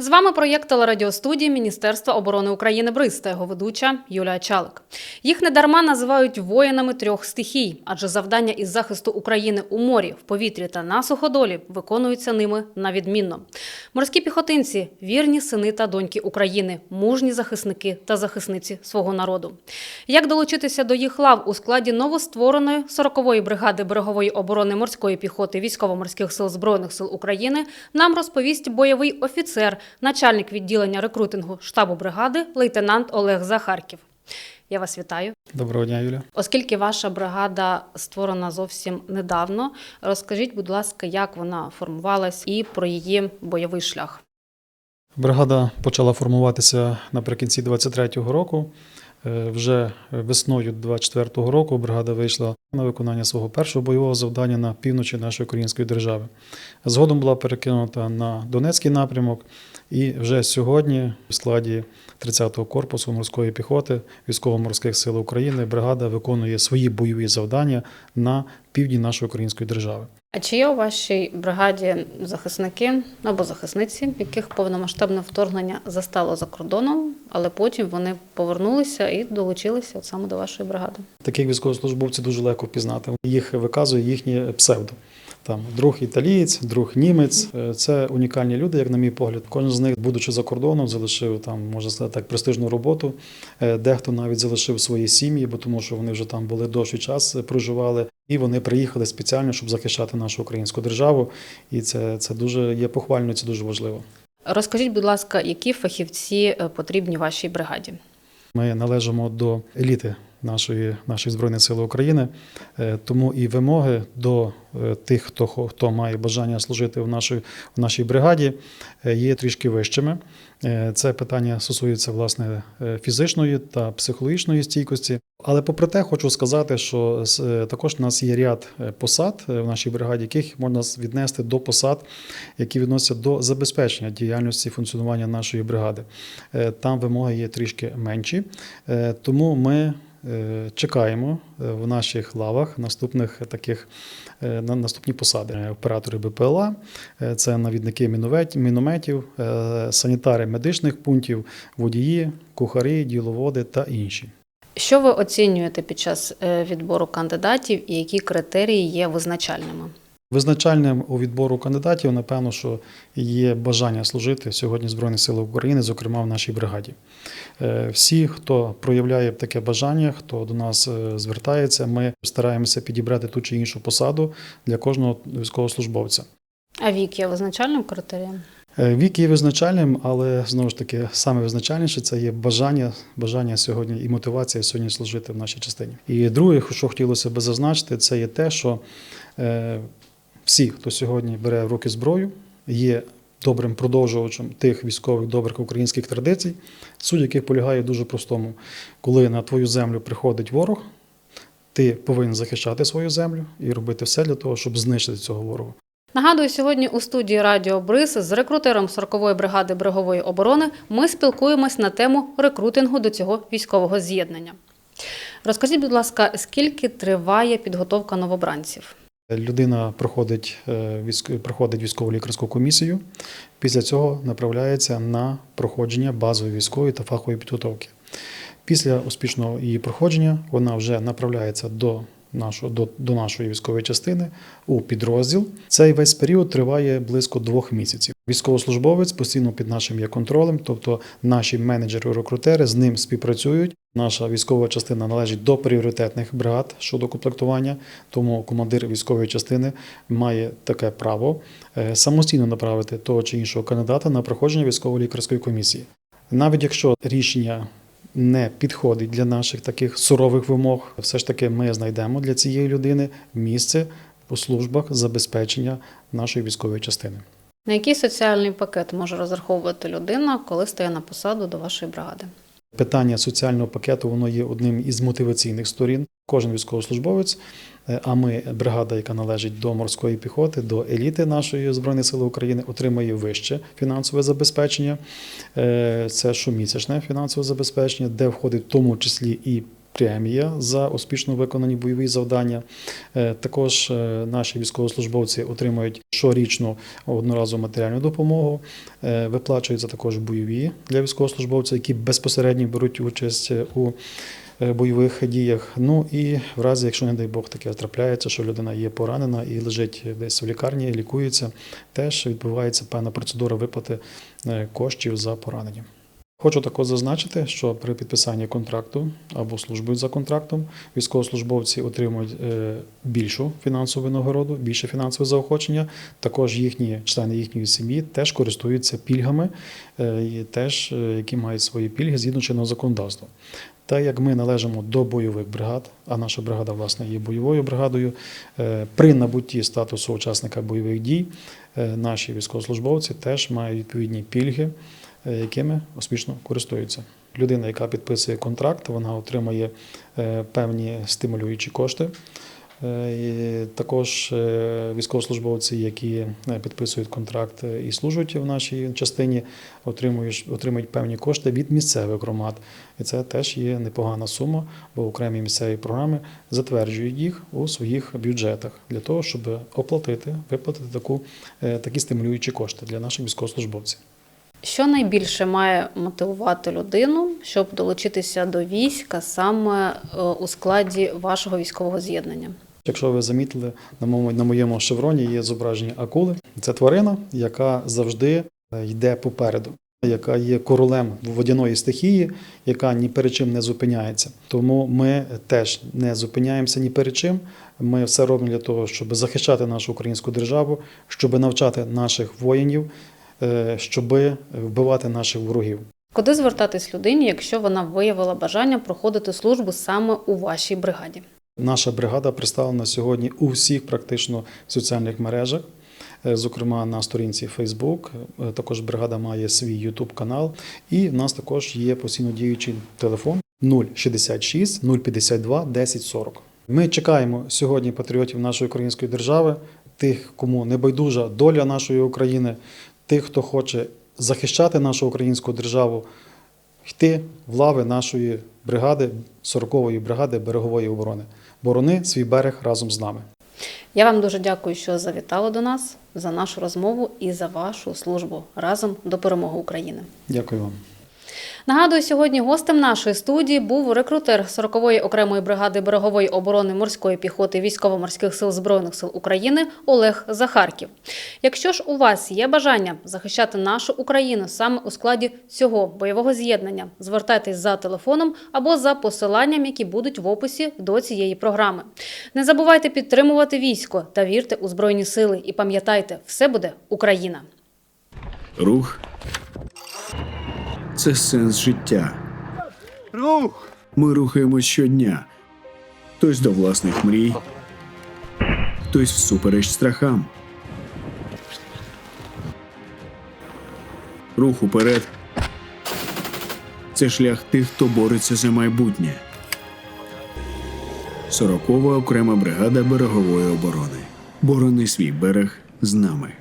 З вами проєкт телерадіостудії Міністерства оборони України БРИЗ його ведуча Юлія Чалик. Їх недарма називають воїнами трьох стихій, адже завдання із захисту України у морі, в повітрі та на суходолі виконуються ними на відмінно. Морські піхотинці вірні сини та доньки України, мужні захисники та захисниці свого народу. Як долучитися до їх лав у складі новоствореної 40-ї бригади берегової оборони морської піхоти військово-морських сил збройних сил України, нам розповість бойовий офіцер, начальник відділення рекрутингу штабу бригади, лейтенант Олег Захарків. Я вас вітаю. Доброго дня, Юля. Оскільки ваша бригада створена зовсім недавно, розкажіть, будь ласка, як вона формувалась і про її бойовий шлях. Бригада почала формуватися наприкінці 23-го року. Е, Вже весною 24-го року бригада вийшла на виконання свого першого бойового завдання на півночі нашої української держави. Згодом була перекинута на Донецький напрямок, і вже сьогодні в складі 30-го корпусу морської піхоти військово-морських сил України бригада виконує свої бойові завдання на півдні нашої української держави. А чи є у вашій бригаді захисники або захисниці, яких повномасштабне вторгнення застало за кордоном, але потім вони повернулися і долучилися от саме до вашої бригади? Таких військовослужбовців дуже легко впізнати. Їх виказує їхнє псевдо. Там друг італієць, друг німець. Е, Це унікальні люди, як на мій погляд. Кожен з них, будучи за кордоном, залишив там, можна сказати, так, престижну роботу. Е, Дехто навіть залишив свої сім'ї, бо тому що вони вже там були довший час, е, проживали. І вони приїхали спеціально, щоб захищати нашу українську державу. І це, це дуже є похвально, це дуже важливо. Розкажіть, будь ласка, які фахівці потрібні вашій бригаді? Ми належимо до еліти нашої, нашої Збройної Сили України, Е, тому і вимоги до е, тих, хто, хто має бажання служити в нашій, в нашій бригаді, е, є трішки вищими. Це питання стосується власне фізичної та психологічної стійкості. Але попри те, хочу сказати, що також у нас є ряд посад в нашій бригаді, яких можна віднести до посад, які відносяться до забезпечення діяльності функціонування нашої бригади. Там вимоги є трішки менші, тому ми чекаємо е, в наших лавах наступних таких е, на наступні посади. Е, Оператори БПЛА, е, це навідники мінометів, е, санітари медичних пунктів, водії, кухарі, діловоди та інші. Що ви оцінюєте під час е, відбору кандидатів і які критерії є визначальними? Визначальним у відбору кандидатів, напевно, що є бажання служити сьогодні в Збройних силах України, зокрема в нашій бригаді. Е, Всі, хто проявляє таке бажання, хто до нас е, звертається, ми стараємося підібрати ту чи іншу посаду для кожного військовослужбовця. А вік є визначальним критерієм? Е, Вік є визначальним, але знову ж таки саме визначальніше це є бажання, бажання сьогодні і мотивація сьогодні служити в нашій частині. І друге, що хотілося би зазначити, це є те, що всі, хто сьогодні бере в руки зброю, є добрим продовжувачем тих військових добрих українських традицій, суть яких полягає дуже простому. Коли на твою землю приходить ворог, ти повинен захищати свою землю і робити все для того, щоб знищити цього ворога. Нагадую, сьогодні у студії Радіо Бриз з рекрутером 40-ї бригади берегової оборони ми спілкуємось на тему рекрутингу до цього військового з'єднання. Розкажіть, будь ласка, скільки триває підготовка новобранців? Людина проходить, е, проходить військову лікарську комісію. Після цього направляється на проходження базової військової та фахової підготовки. Після успішного її проходження вона вже направляється до до, до нашої військової частини у підрозділ. Цей весь період триває близько двох місяців. Військовослужбовець постійно під нашим є контролем, тобто наші менеджери-рекрутери з ним співпрацюють. Наша військова частина належить до пріоритетних бригад щодо комплектування, тому командир військової частини має таке право е, самостійно направити того чи іншого кандидата на проходження військово-лікарської комісії. Навіть якщо рішення не підходить для наших таких сурових вимог, все ж таки ми знайдемо для цієї людини місце у службах забезпечення нашої військової частини. На який соціальний пакет може розраховувати людина, коли стає на посаду до вашої бригади? Питання соціального пакету воно є одним із мотиваційних сторін. Кожен військовослужбовець, е, а ми бригада, яка належить до морської піхоти, до еліти нашої збройної сили України, отримає вище фінансове забезпечення. Е, Це щомісячне фінансове забезпечення, де входить в тому числі і премія за успішно виконані бойові завдання. Е, Також наші військовослужбовці отримують щорічну одноразову матеріальну допомогу. Виплачуються також бойові для військовослужбовців, які безпосередньо беруть участь у бойових діях. Ну і в разі, якщо не дай Бог таке трапляється, що людина є поранена і лежить десь в лікарні, лікується, теж відбувається певна процедура виплати е, коштів за поранення. Хочу також зазначити, що при підписанні контракту або службою за контрактом військовослужбовці отримують е, більшу фінансову винагороду, більше фінансове заохочення. Також їхні члени їхньої сім'ї теж користуються пільгами, е, теж е, які мають свої пільги згідно чинного законодавства. Так як ми належимо до бойових бригад, а наша бригада власне є бойовою бригадою, е, при набутті статусу учасника бойових дій е, наші військовослужбовці теж мають відповідні пільги, е, якими успішно користуються. Людина, яка підписує контракт, вона отримає е, певні стимулюючі кошти. Е, і Також е, військовослужбовці, які е, підписують контракт і служать в нашій частині, отримують, отримують певні кошти від місцевих громад. І це теж є непогана сума, бо окремі місцеві програми затверджують їх у своїх бюджетах для того, щоб оплатити, виплатити таку, такі стимулюючі кошти для наших військовослужбовців. Що найбільше має мотивувати людину, щоб долучитися до війська саме у складі вашого військового з'єднання? Якщо ви замітили, на моєму, на моєму шевроні є зображення акули. Це тварина, яка завжди е, йде попереду, яка є королем водяної стихії, яка ні перед чим не зупиняється. Тому ми теж не зупиняємося ні перед чим. Ми все робимо для того, щоб захищати нашу українську державу, щоб навчати наших воїнів, е, щоб вбивати наших ворогів. Куди звертатись людині, якщо вона виявила бажання проходити службу саме у вашій бригаді? Наша бригада представлена сьогодні у всіх практично соціальних мережах, е, зокрема на сторінці Facebook. Е, Також бригада має свій YouTube канал, і в нас також є постійно діючий телефон 066 052 1040. Ми чекаємо сьогодні патріотів нашої української держави, тих, кому не байдужа доля нашої України, тих, хто хоче захищати нашу українську державу, йти в лави нашої бригади, 40-ї бригади берегової оборони. Борони свій берег разом з нами. Я вам дуже дякую, що завітали до нас за нашу розмову і за вашу службу разом до перемоги України. Дякую вам. Нагадую, сьогодні гостем нашої студії був рекрутер 40-ї окремої бригади берегової оборони морської піхоти військово-морських сил збройних сил України Олег Захарків. Якщо ж у вас є бажання захищати нашу Україну саме у складі цього бойового з'єднання, звертайтесь за телефоном або за посиланням, які будуть в описі до цієї програми. Не забувайте підтримувати військо та вірте у збройні сили. І пам'ятайте, все буде Україна. Рух це сенс життя. Рух! Ми рухаємось щодня. Хтось до власних мрій, хтось всупереч страхам. Рух уперед. Це шлях тих, хто бореться за майбутнє. Сорокова окрема бригада берегової оборони. Борони свій берег з нами.